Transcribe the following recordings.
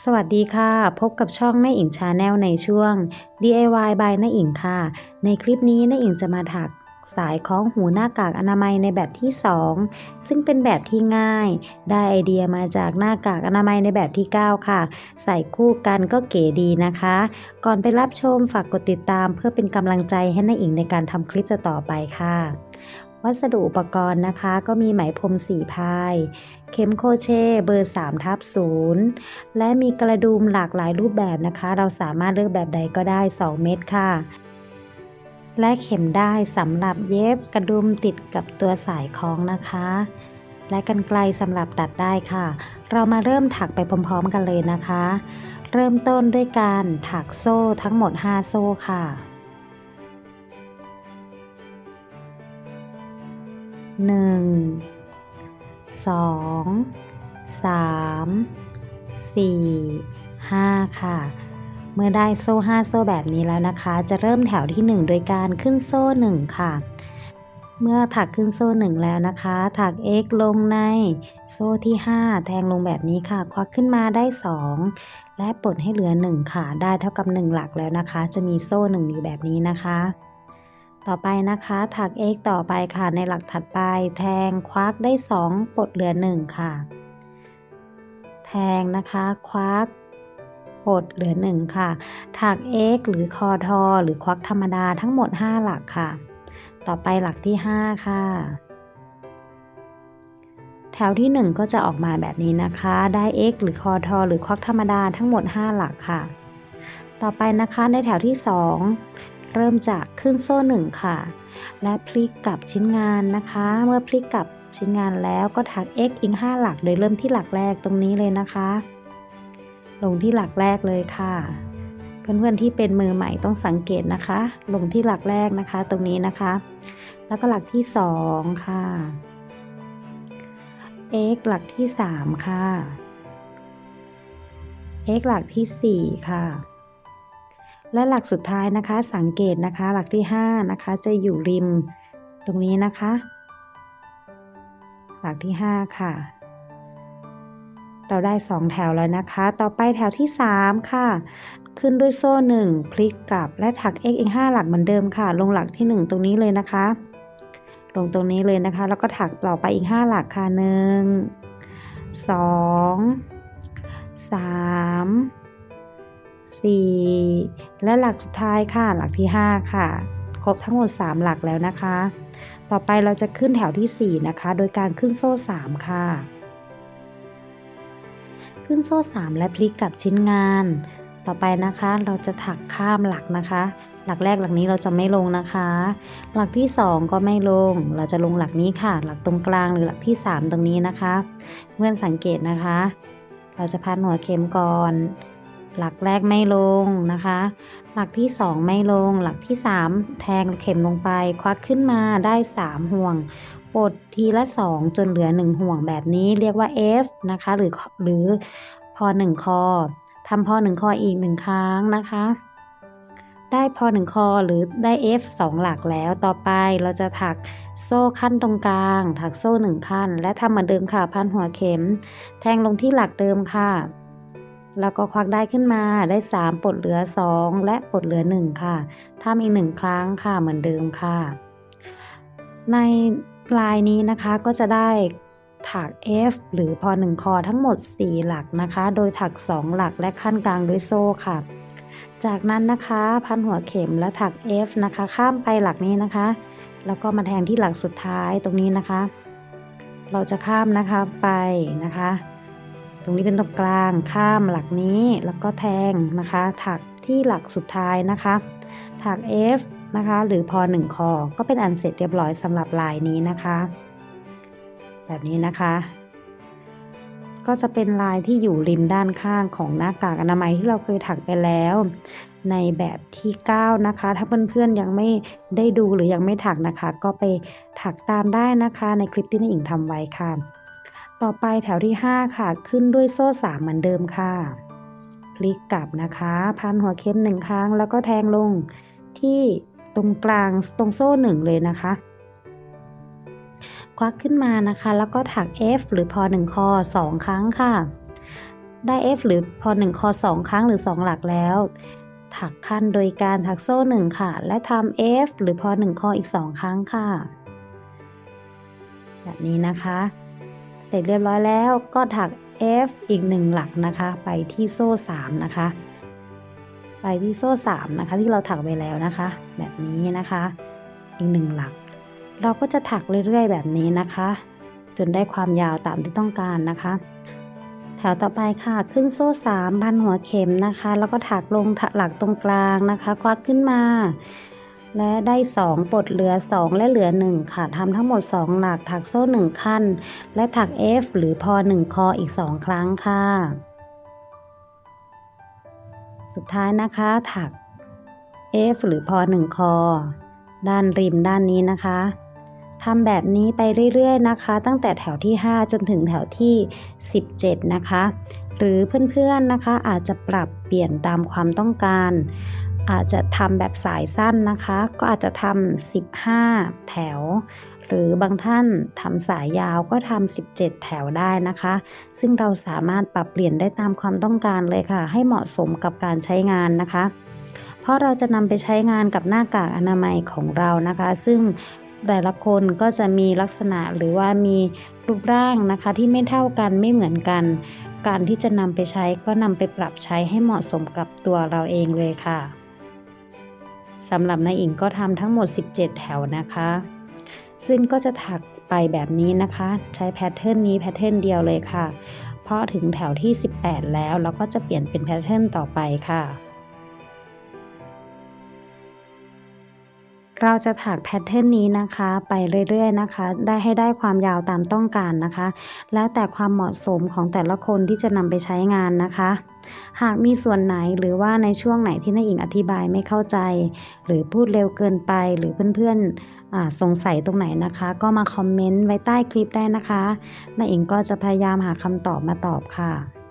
สวัสดีค่ะ พบกับช่องน้าอิงชาแนลในช่วง DIY by น้าอิงค่ะ ในคลิปนี้น้าอิงจะมาถักสายคล้องหูหน้ากากอนามัยในแบบที่ 2 ซึ่งเป็นแบบที่ง่าย ได้ไอเดียมาจากหน้ากากอนามัยในแบบที่ 9 ค่ะ ใส่คู่กันก็เก๋ดีนะคะ ก่อนไปรับชมฝากกดติดตามเพื่อเป็นกำลังใจให้น้าอิงในการทำคลิปต่อไปค่ะ วัสดุอุปกรณ์นะคะ ก็มีไหมพรมสีพาย เข็มโคเช่เบอร์3ทับ0และมีกระดุมหลากหลายรูปแบบนะคะ เราสามารถเลือกแบบใดก็ได้ 2 เม็ดค่ะ และเข็มได้สำหรับเย็บกระดุมติดกับตัวสายคล้องนะคะ และกันไกลสำหรับตัดได้ค่ะ เรามาเริ่มถักไปพร้อมๆกันเลยนะคะ เริ่มต้นด้วยการถักโซ่ทั้งหมด 5 โซ่ค่ะ หนึ่งสองสามสี่ห้าค่ะ เมื่อได้โซ่ห้าโซ่แบบนี้แล้วนะคะ จะเริ่มแถวที่หนึ่งโดยการขึ้นโซ่หนึ่งค่ะ เมื่อถักขึ้นโซ่หนึ่งแล้วนะคะ ถัก x ลงในโซ่ที่ 5 แทงลงแบบนี้ค่ะ ควักขึ้นมาได้ 2 และปลดให้เหลือ 1 ค่ะ ได้เท่ากับ 1 หลักแล้วนะคะ จะมีโซ่1อยู่แบบนี้นะคะ ต่อไปนะคะถัก x ต่อไปค่ะในหลักถัดไป แทงควักได้ 2 ปลดเหลือ 1 ค่ะ แทงนะคะควักปลดเหลือ 1 ค่ะ ถัก x หรือคอทอ หรือควักธรรมดาทั้งหมด 5 หลักค่ะ ต่อไปหลักที่ 5 ค่ะ แถวที่ 1 ก็จะออกมาแบบนี้นะคะ ได้ x หรือคอทอ หรือควักธรรมดาทั้งหมด 5 หลักค่ะ ต่อไปนะคะในแถวที่ 2 เริ่มจากขึ้นโซ่1ค่ะ และพลิกกลับชิ้นงานนะคะ เมื่อพลิกกลับชิ้นงานแล้วก็ถัก x อีก 5 หลักโดยเริ่มที่หลักแรกตรงนี้เลยนะคะ ลงที่หลักแรกเลยค่ะ เพื่อนๆที่เป็นมือใหม่ต้องสังเกตนะคะ ลงที่หลักแรกนะคะ ตรงนี้นะคะ แล้วก็หลักที่2ค่ะ x หลักที่ 3 ค่ะ x หลักที่ 4 ค่ะ และหลักสุดท้ายนะคะ สังเกตนะคะ หลักที่5นะคะจะอยู่ริมตรงนี้นะคะ หลักที่ 5 ค่ะ เราได้ 2 แถวแล้วนะคะ ต่อไปแถวที่ 3 ค่ะ ขึ้นด้วยโซ่ 1 พลิกกลับและถัก x อีก5หลักเหมือนเดิมค่ะ ลงหลักที่ 1 ตรงนี้เลยนะคะ ลงตรงนี้เลยนะคะ แล้วก็ถักต่อไปอีก 5 หลักค่ะ 1 2 3 4 และหลักสุดท้ายค่ะ หลักที่ 5 ค่ะ ครบทั้งหมด 3 หลักแล้วนะคะ ต่อไปเราจะขึ้นแถวที่ 4 นะคะ โดยการขึ้นโซ่ 3 ค่ะ ขึ้นโซ่ 3 และพลิกกลับชิ้นงาน ต่อไปนะคะเราจะถักข้ามหลักนะคะ หลักแรกหลักนี้เราจะไม่ลงนะคะ หลักที่ 2 ก็ไม่ลง เราจะลงหลักนี้ค่ะ หลักตรงกลางหรือหลักที่ 3 ตรงนี้นะคะ เพื่อนสังเกตนะคะ เราจะพันหัวเข็มก่อน หลักแรกไม่ลงนะคะ หลักที่ 2 ไม่ลง หลักที่ 3 แทงเข็มลงไป ควักขึ้นมาได้ 3 ห่วงปลดทีละ 2 จนเหลือ 1 ห่วงแบบนี้เรียกว่า F นะคะ หรือหรือพอ1คอทำพอ1คออีก 1 ครั้งนะคะ ได้พอ1คอหรือได้ F 2 หลักแล้วต่อไปเราจะถักโซ่ขั้นตรงกลาง ถักโซ่ 1 ขั้น และทำเหมือนเดิมค่ะ พันหัวเข็ม แทงลงที่หลักเดิมค่ะ แล้วก็ควักได้ขึ้นมาได้ 3 ปลดเหลือ 2 และปลดเหลือ 1 ค่ะทำอีก 1 ครั้งค่ะเหมือนเดิมค่ะ ในลายนี้นะคะก็จะได้ถัก F หรือพอ1คอทั้งหมด 4 หลักนะคะ โดยถัก 2 หลักและขั้นกลางด้วยโซ่ค่ะ จากนั้นนะคะพันหัวเข็มและถัก F นะคะ ข้ามไปหลักนี้นะคะ แล้วก็มาแทงที่หลักสุดท้ายตรงนี้นะคะ เราจะข้ามนะคะไปนะคะ ตรงนี้เป็นตรงกลางข้ามหลักนี้แล้วก็แทงนะคะ ถักที่หลักสุดท้ายนะคะ ถัก F นะคะ หรือพอ1คอก็เป็นอันเสร็จเรียบร้อยสำหรับลายนี้นะคะ แบบนี้นะคะ ก็จะเป็นลายที่อยู่ริมด้านข้างของหน้ากากอนามัยที่เราเคยถักไปแล้ว ในแบบที่ 9 นะคะ ถ้าเพื่อนๆยังไม่ได้ดูหรือยังไม่ถักนะคะ ก็ไปถักตามได้นะคะ ในคลิปที่น้าอิงทำไว้ค่ะ ต่อไปแถวที่ 5 ค่ะ ขึ้นด้วยโซ่ 3 เหมือนเดิมค่ะ พลิกกลับนะคะ พันหัวเข็มหนึ่งครั้ง แล้วก็แทงลงที่ตรงกลางตรงโซ่หนึ่งเลยนะคะ ควักขึ้นมานะคะ แล้วก็ถัก F หรือพอ1คอ2 ครั้งค่ะ ได้ F หรือพอ1คอ2 ครั้งหรือ 2 หลักแล้ว ถักขั้นโดยการถักโซ่ 1 ค่ะ และทำ F หรือพอ1คออีก 2 ครั้งค่ะ แบบนี้นะคะ สร็จเรียบร้อยแล้ว ก็ถัก F อีก1หลักนะคะ ไปที่โซ่ 3 นะคะ ไปที่โซ่ 3 นะคะ ที่เราถักไปแล้วนะคะ แบบนี้นะคะ อีก1หลัก เราก็จะถักเรื่อยๆ แบบนี้นะคะ จนได้ความยาวตามที่ต้องการนะคะ แถวต่อไปค่ะ ขึ้นโซ่ 3 พันหัวเข็มนะคะ แล้วก็ถักลงหลักตรงกลางนะคะ ควักขึ้นมา และได้ 2 ปลดเหลือ 2 และเหลือ 1 ค่ะทำทั้งหมด 2 หลักถักโซ่ 1 ขั้น และถัก F หรือพอ 1 คออีก 2 ครั้งค่ะ สุดท้ายนะคะถัก F หรือพอ 1 คอ ด้านริมด้านนี้นะคะทำแบบนี้ไปเรื่อยๆนะคะ ตั้งแต่แถวที่ 5 จนถึงแถวที่ 17 นะคะ หรือเพื่อนๆนะคะอาจจะปรับเปลี่ยนตามความต้องการ อาจจะทำแบบสายสั้นนะคะ ก็อาจจะทำ15 แถว หรือบางท่านทำสายยาวก็ทำ17 แถวได้นะคะ ซึ่งเราสามารถปรับเปลี่ยนได้ตามความต้องการเลยค่ะ ให้เหมาะสมกับการใช้งานนะคะ เพราะเราจะนำไปใช้งานกับหน้ากากอนามัยของเรานะคะ ซึ่งแต่ละคนก็จะมีลักษณะหรือว่ามีรูปร่างนะคะที่ไม่เท่ากันไม่เหมือนกัน การที่จะนำไปใช้ก็นำไปปรับใช้ให้เหมาะสมกับตัวเราเองเลยค่ะ สำหรับนายอิงก็ทำทั้งหมด 17 แถวนะคะ ซึ่งก็จะถักไปแบบนี้นะคะ ใช้แพทเทิร์นนี้แพทเทิร์นเดียวเลยค่ะ เพราะถึงแถวที่ 18 แล้วเราก็จะเปลี่ยนเป็นแพทเทิร์นต่อไปค่ะ เราจะถักแพทเทิร์นนี้นะคะ ไปเรื่อยๆนะคะ ได้ให้ได้ความยาวตามต้องการนะคะ แล้วแต่ความเหมาะสมของแต่ละคนที่จะนำไปใช้งานนะคะ หากมีส่วนไหนหรือว่าในช่วงไหนที่นายอิงอธิบายไม่เข้าใจ หรือพูดเร็วเกินไปหรือเพื่อนๆสงสัยตรงไหนนะคะ ก็มาคอมเมนต์ไว้ใต้คลิปได้นะคะนายอิงก็จะพยายามหาคำตอบมาตอบค่ะ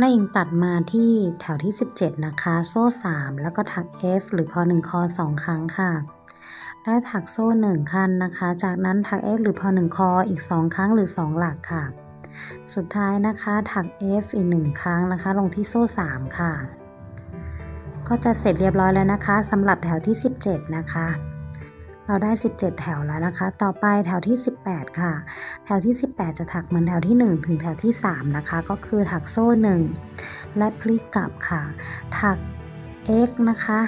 นายอิงตัดมาที่แถวที่ 17 นะคะ โซ่ 3 แล้วก็ถัก F หรือพอ1คอ2 ครั้งค่ะ และถักโซ่ 1 คันนะคะ จากนั้นถัก F หรือพอ1คออีก 2 ครั้งหรือ 2 หลักค่ะ สุดท้ายนะคะถัก F อีก 1 ครั้งนะคะ ลงที่โซ่ 3 ค่ะ ก็จะเสร็จเรียบร้อยแล้วนะคะสำหรับแถวที่ 17 นะคะ เราได้ 17 แถวแล้วนะคะ ต่อไปแถวที่ 18 ค่ะ แถวที่ 18 จะถักเหมือนแถวที่ 1 ถึงแถวที่ 3 นะคะ ก็คือถักโซ่ 1 และพลิกกลับค่ะ ถัก x นะคะ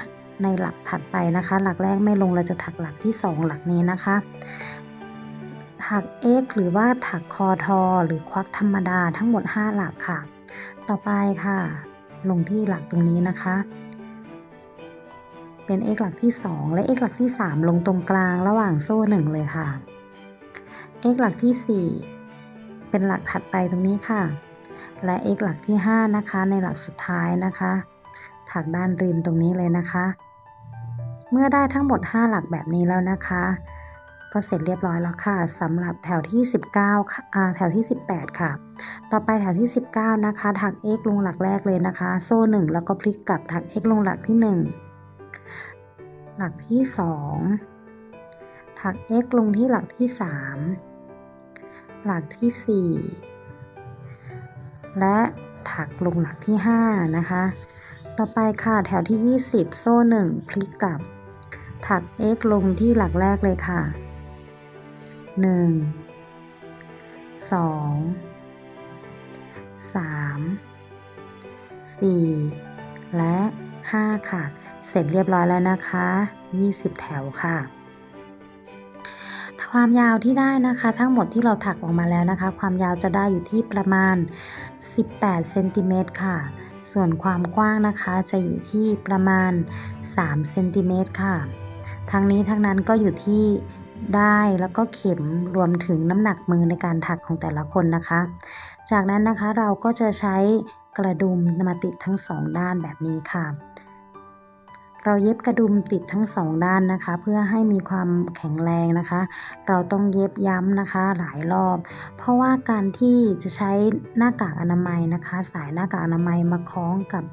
ในหลักถัดไปนะคะ หลักแรกไม่ลงเราจะถักหลักที่ 2 หลักนี้นะคะ ถัก x หรือว่าถักคอทอ หรือควักธรรมดาทั้งหมด 5 หลักค่ะ ต่อไปค่ะ ลงที่หลักตรงนี้นะคะ เป็น x หลักที่ 2 และ x หลักที่ 3 ลงตรงกลางระหว่างโซ่ 1 เลยค่ะ x หลักที่ 4 เป็นหลักถัดไปตรงนี้ค่ะ และ x หลักที่ 5 นะคะ ในหลักสุดท้ายนะคะถักด้านริมตรงนี้เลยนะคะ เมื่อได้ทั้งหมด 5 หลักแบบนี้แล้วนะคะ ก็เสร็จเรียบร้อยแล้วค่ะสำหรับแถวที่ 19ค่ะแถวที่ 18 ค่ะ ต่อไปแถวที่ 19 นะคะถัก x ลงหลักแรกเลยนะคะ โซ่ 1 แล้วก็พลิกกลับถัก x ลงหลักที่ 1 หลักที่ 2 ถัก x ลงที่หลักที่ 3 หลักที่ 4 และถักลงหลักที่ 5 นะคะ ต่อไปค่ะแถวที่ 20 โซ่ 1 พลิกกลับ ถัก x ลงที่หลักแรกเลยค่ะ 1 2 3 4 และ 5 ค่ะ เสร็จเรียบร้อยแล้วนะคะ 20 แถวค่ะ ความยาวที่ได้นะคะ ทั้งหมดที่เราถักออกมาแล้วนะคะ ความยาวจะได้อยู่ที่ประมาณ 18เซนติเมตรค่ะ ส่วนความกว้างนะคะจะอยู่ที่ประมาณ3เซนติเมตรค่ะทั้งนี้ทั้งนั้นก็อยู่ที่ได้แล้วก็เข็มรวมถึงน้ำหนักมือในการถักของแต่ละคนนะคะ จากนั้นนะคะเราก็จะใช้กระดุมมาติดทั้งสองด้านแบบนี้ค่ะ เราเย็บกระดุมติดทั้งสองด้านนะคะ เพื่อให้มีความแข็งแรงนะคะ เราต้องเย็บย้ำนะคะหลายรอบ เพราะว่าการที่จะใช้หน้ากากอนามัยนะคะ สายหน้ากากอนามัยมาคล้องกับ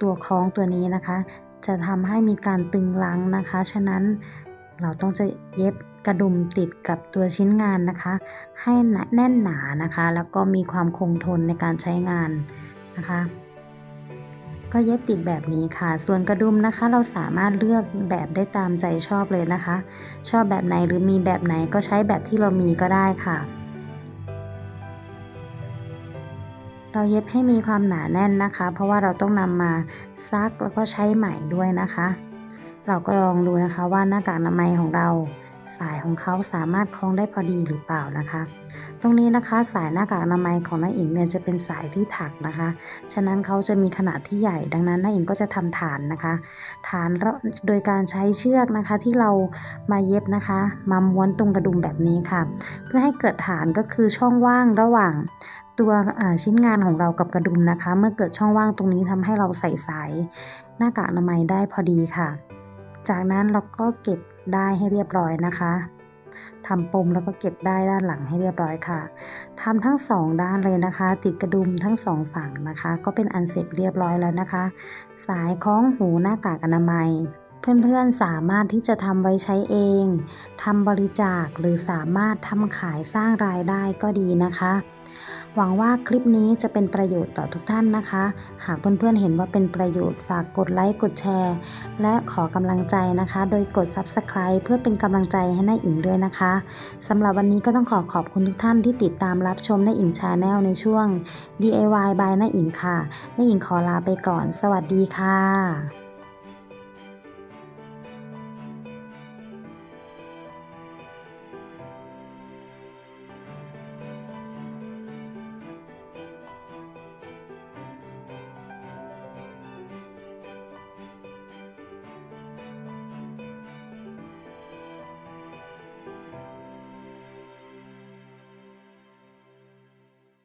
ตัวคล้องตัวนี้นะคะ จะทำให้มีการตึงลังนะคะ ฉะนั้นเราต้องจะเย็บกระดุมติดกับตัวชิ้นงานนะคะ ให้แน่นหนานะคะ แล้วก็มีความคงทนในการใช้งานนะคะ ก็เย็บติดแบบนี้ค่ะ ส่วนกระดุมนะคะ เราสามารถเลือกแบบได้ตามใจชอบเลยนะคะ ชอบแบบไหนหรือมีแบบไหนก็ใช้แบบที่เรามีก็ได้ค่ะ เราเย็บให้มีความหนาแน่นนะคะ เพราะว่าเราต้องนำมาซักแล้วก็ใช้ใหม่ด้วยนะคะ เราก็ลองดูนะคะว่าหน้ากากอนามัยของเรา สายของเขาสามารถคล้องได้พอดีหรือเปล่านะคะ ตรงนี้นะคะสายหน้ากากอนามัยของน้าอิงเนี่ยจะเป็นสายที่ถักนะคะ ฉะนั้นเขาจะมีขนาดที่ใหญ่ดังนั้นน้าอิงก็จะทำฐานนะคะ ฐานโดยการใช้เชือกนะคะที่เรามาเย็บนะคะ มาม้วนตรงกระดุมแบบนี้ค่ะ เพื่อให้เกิดฐานก็คือช่องว่างระหว่างตัวชิ้นงานของเรากับกระดุมนะคะ เมื่อเกิดช่องว่างตรงนี้ทำให้เราใส่สายหน้ากากอนามัยได้พอดีค่ะ จากนั้นเราก็เก็บ ได้ให้เรียบร้อยนะคะทำปมแล้วก็เก็บได้ด้านหลังให้เรียบร้อยค่ะทำทั้งสองด้านเลยนะคะ ติดกระดุมทั้งสองฝั่งนะคะ ก็เป็นอันเสร็จเรียบร้อยแล้วนะคะ สายคล้องหูหน้ากากอนามัย เพื่อนๆสามารถที่จะทำไว้ใช้เองทำบริจาคหรือสามารถทำขายสร้างรายได้ก็ดีนะคะ หวังว่าคลิปนี้จะเป็นประโยชน์ต่อทุกท่านนะคะ หากเพื่อนๆเห็นว่าเป็นประโยชน์ฝากกดไลค์กดแชร์ และขอกำลังใจนะคะ โดยกด Subscribe เพื่อเป็นกำลังใจให้น้าอิงด้วยนะคะสำหรับวันนี้ก็ต้องขอขอบคุณทุกท่านที่ติดตามรับชมน้าอิงชาแนลในช่วง DIY by น้าอิงค่ะน้าอิงขอลาไปก่อน สวัสดีค่ะ